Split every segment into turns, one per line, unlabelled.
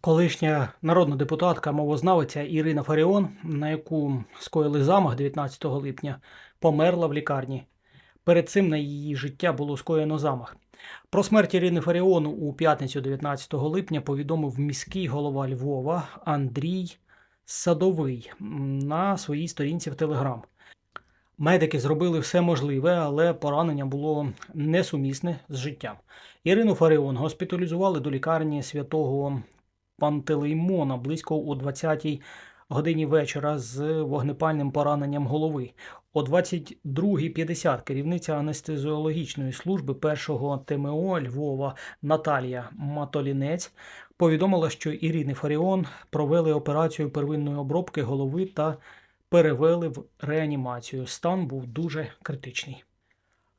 Колишня народна депутатка мовознавиця Ірина Фаріон, на яку скоїли замах 19 липня, померла в лікарні. Перед цим на її життя було скоєно замах. Про смерть Ірини Фаріон у п'ятницю 19 липня повідомив міський голова Львова Андрій Садовий на своїй сторінці в Телеграм. Медики зробили все можливе, але поранення було несумісне з життям. Ірину Фаріон госпіталізували до лікарні святого Пантелеймона близько о 20-й годині вечора з вогнепальним пораненням голови. О 22.50 керівниця анестезіологічної служби першого ТМО Львова Наталія Матолінець повідомила, що Ірини Фаріон провели операцію первинної обробки голови та перевели в реанімацію. Стан був дуже критичний.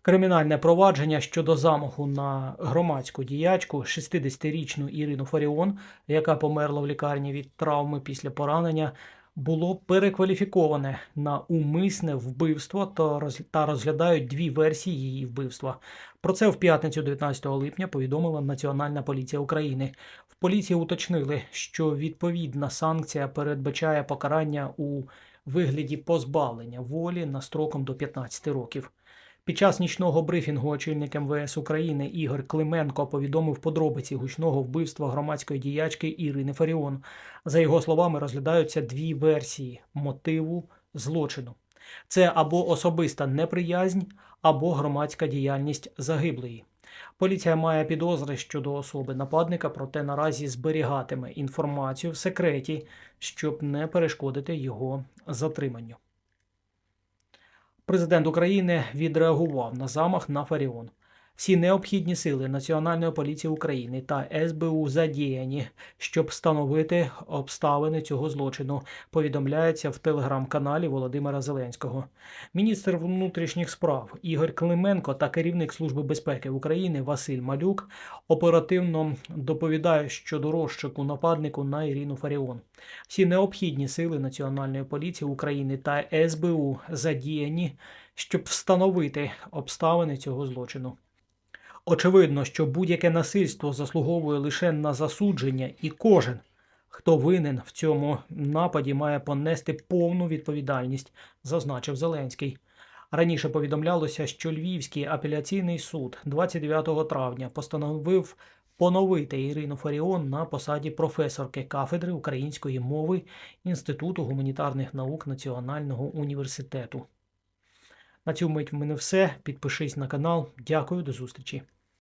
Кримінальне провадження щодо замаху на громадську діячку 60-річну Ірину Фаріон, яка померла в лікарні від травми після поранення, було перекваліфіковане на умисне вбивство та роз- розглядають дві версії її вбивства. Про це в п'ятницю 19 липня повідомила Національна поліція України. В поліції уточнили, що відповідна санкція передбачає покарання у вигляді позбавлення волі на строком до 15 років. Під час нічного брифінгу очільник МВС України Ігор Клименко повідомив подробиці гучного вбивства громадської діячки Ірини Фаріон. За його словами, розглядаються дві версії мотиву злочину: це або особиста неприязнь, або громадська діяльність загиблої. Поліція має підозри щодо особи нападника, проте наразі зберігатиме інформацію в секреті, щоб не перешкодити його затриманню. Президент України відреагував на замах на Фаріон. Всі необхідні сили Національної поліції України та СБУ задіяні, щоб встановити обставини цього злочину. Повідомляється в телеграм-каналі Володимира Зеленського. Міністр внутрішніх справ Ігор Клименко та керівник Служби безпеки України Василь Малюк оперативно доповідають щодо розшуку нападнику на Ірину Фаріон. Всі необхідні сили Національної поліції України та СБУ задіяні, щоб встановити обставини цього злочину. Очевидно, що будь-яке насильство заслуговує лише на засудження, і кожен, хто винен в цьому нападі, має понести повну відповідальність, зазначив Зеленський. Раніше повідомлялося, що Львівський апеляційний суд 29 травня постановив поновити Ірину Фаріон на посаді професорки кафедри української мови Інституту гуманітарних наук Національного університету. На цю мить в мене все. Підпишись на канал. Дякую, до зустрічі.